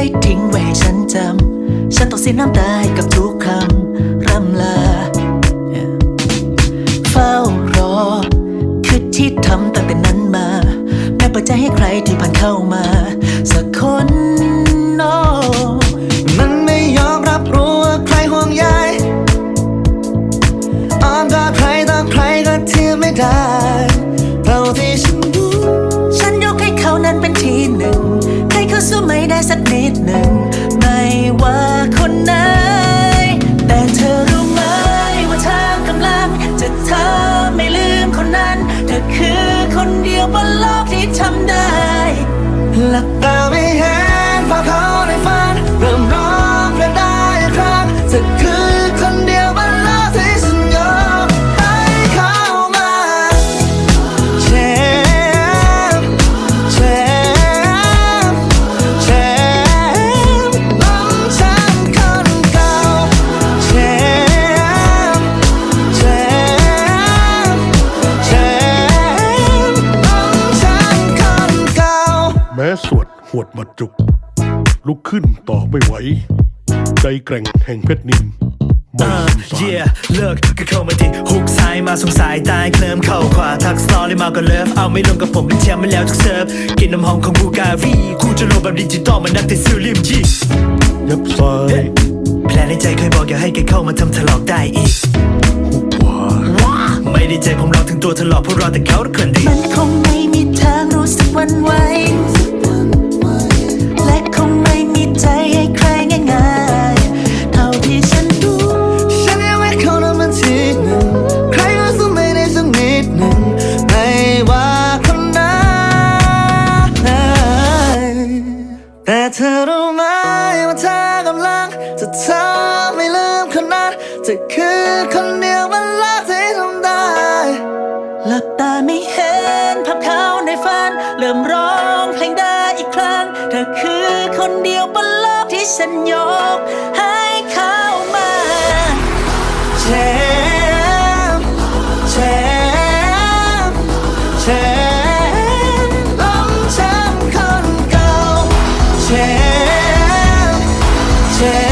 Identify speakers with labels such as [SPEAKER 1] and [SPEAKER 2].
[SPEAKER 1] ได้ทิ้งไว้ให้ฉันจำ ฉันต่อสียน้ำตาให้กับทุกคำร่ำลา เฝ้ารอ คือที่ทำตั้งแต่นั้นมาไม่เปิดใจให้ใครที่ผ่านเข้ามา สักคนโน
[SPEAKER 2] มันไม่ยอมรับรู้ว่าใครห่วงใยอ้อมกอดใครต่อใครก็เทียบไม่ได้เท่าที่ฉันรู้
[SPEAKER 1] ฉันยกให้เขานั้นเป็นที่หนึ่ง สู้ไม่ได้สักนิดหนึ่ง ไม่ว่าคนไหน แต่เธอรู้ไหมว่าเธอกำลัง จะเธอไม่ลืมคนนั้น เธอคือคนเดียวบนโลกที่ทำได้
[SPEAKER 2] หลับตาไม่เห็น
[SPEAKER 3] หวดบัดจุก ลุกขึ้นต่อไม่ไหว ใจแกร่งแห่งเพชรนินไม่สงสาร yeah
[SPEAKER 4] เลิกก็เข้ามาดิฮุกซ้ายมาสงสายตายเคลิ้มเข้าขวาทักสตอรี่มาก็เลิฟเอาไม่ลงกับผมเป็นแชมป์มาแล้วทุกเซิร์ฟกินน้ำหอมของบูการีคู่จะลงแบบดิจิตอลมันนักแต่ซิลลิมจี
[SPEAKER 3] ยับซ้าย
[SPEAKER 4] แพลนในใจเคยบอกอย่าให้แกเข้ามาทำถลอกได้อีก
[SPEAKER 3] หุบขวา
[SPEAKER 4] ไม่ได้ใจผมหลอกถึงตัวถลอกเพราะรอแต่เขาทุกคนดีม
[SPEAKER 1] ันคงไม่มีทางรู้สึกหวันไหว
[SPEAKER 2] ธอรู้ไหมว่าเธอกำลัง จะทำไม่ลืมคนนั้นจะคือคนเดียววันลกที่ทำได้
[SPEAKER 1] หลับตาไม่เห็นภาพเขาในฝัน เริ่มร้องเพลงได้อีกครั้ง เธอคือคนเดียวบนโลกที่ฉันยกให้เขามา
[SPEAKER 2] เชมเชมเชม change